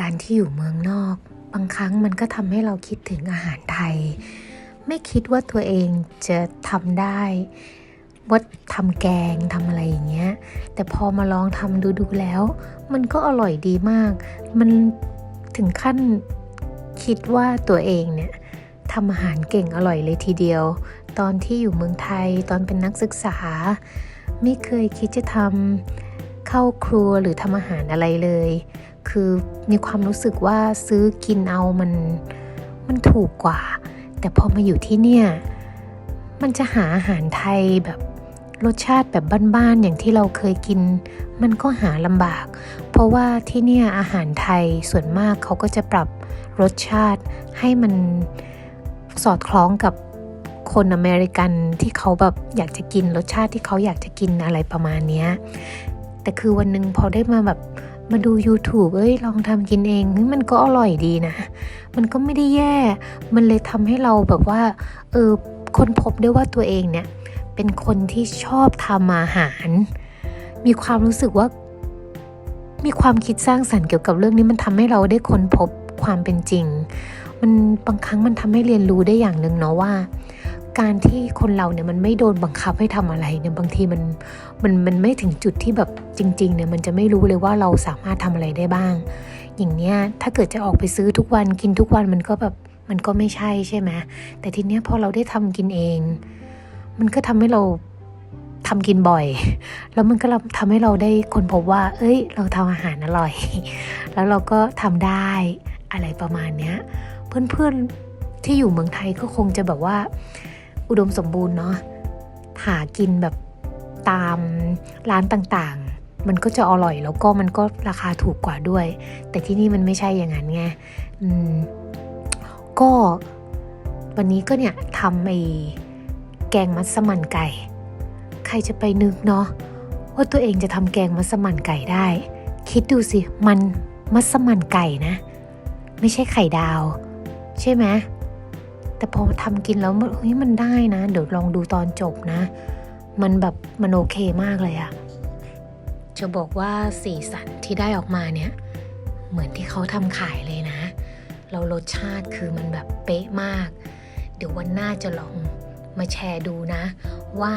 การที่อยู่เมืองนอก บางครั้งมันก็ทำให้เราคิดถึงอาหารไทย ไม่คิดว่าตัวเองจะทำได้ว่าทำแกงทำอะไรอย่างเงี้ย แต่พอมาลองทำดูดูแล้ว มันก็อร่อยดีมาก มันถึงขั้นคิดว่าตัวเองเนี่ยทำอาหารเก่งอร่อยเลยทีเดียว ตอนที่อยู่เมืองไทยตอนเป็นนักศึกษา ไม่เคยคิดจะทำ เข้าครัวหรือทำอาหารอะไรเลย คือมีความรู้สึกว่าซื้อกินเอามันมันถูกกว่า แต่พอมาอยู่ที่เนี่ย มันจะหาอาหารไทยแบบรสชาติแบบบ้านๆอย่างที่เราเคยกิน มันก็หาลำบาก เพราะว่าที่เนี่ยอาหารไทยส่วนมากเขาก็จะปรับรสชาติให้มันสอดคล้องกับคนอเมริกันที่เขาแบบอยากจะกินรสชาติที่เขาอยากจะกินอะไรประมาณเนี้ย แต่คือวันหนึ่งพอได้มาแบบมาดู YouTube เอ้ยลองทำกินเองมันก็อร่อยดีนะ มันก็ไม่ได้แย่ มันเลยทำให้เราแบบว่าเออค้นพบได้ว่าตัวเองเนี่ย เป็นคนที่ชอบทำอาหาร มีความรู้สึกว่า มีความคิดสร้างสรรค์เกี่ยวกับเรื่องนี้มันทำให้เราได้ค้นพบความเป็นจริง มันบางครั้งมันทำให้เรียนรู้ได้อย่างหนึ่งเนาะว่า การที่คนเราเนี่ยมันไม่โดนบังคับให้ทำอะไรเนี่ยบางทีมันมันมันไม่ถึงจุดที่แบบจริง ๆ เนี่ยมันจะไม่รู้เลยว่าเราสามารถทำอะไรได้บ้าง อย่างเนี้ยถ้าเกิดจะออกไปซื้อทุกวันกินทุกวันมันก็แบบมันก็ไม่ใช่ใช่ไหมแต่ทีเนี้ยพอเราได้ทำกินเอง มันก็ทำให้เราทำกินบ่อย แล้วมันก็ทำให้เราได้ค้นพบว่า เอ้ย เราทำอาหารอร่อย แล้วเราก็ทำได้อะไรประมาณเนี้ย เพื่อนๆที่อยู่เมืองไทยก็คงจะแบบว่า อุดมสมบูรณ์เนาะหากินแบบตามร้านต่างๆ มันก็จะอร่อยแล้วก็มันก็ราคาถูกกว่าด้วย แต่ที่นี่มันไม่ใช่อย่างนั้นไงอืมก็วันนี้ก็เนี่ยทำไอ้แกงมัสมั่นไก่ ใครจะไปนึกเนาะว่าตัวเองจะทำแกงมัสมั่นไก่ได้ คิดดูสิ มันมัสมั่นไก่นะ ไม่ใช่ไข่ดาว ใช่ไหม แต่พอทำกินแล้วมันเฮ้ยมันได้นะ เดี๋ยวลองดูตอนจบนะ มันแบบมันโอเคมากเลยอะจะบอกว่าสีสันที่ได้ออกมาเนี่ย เหมือนที่เขาทำขายเลยนะ เรารสชาติคือมันแบบเป๊ะมาก เดี๋ยววันหน้าจะลองมาแชร์ดูนะ ว่า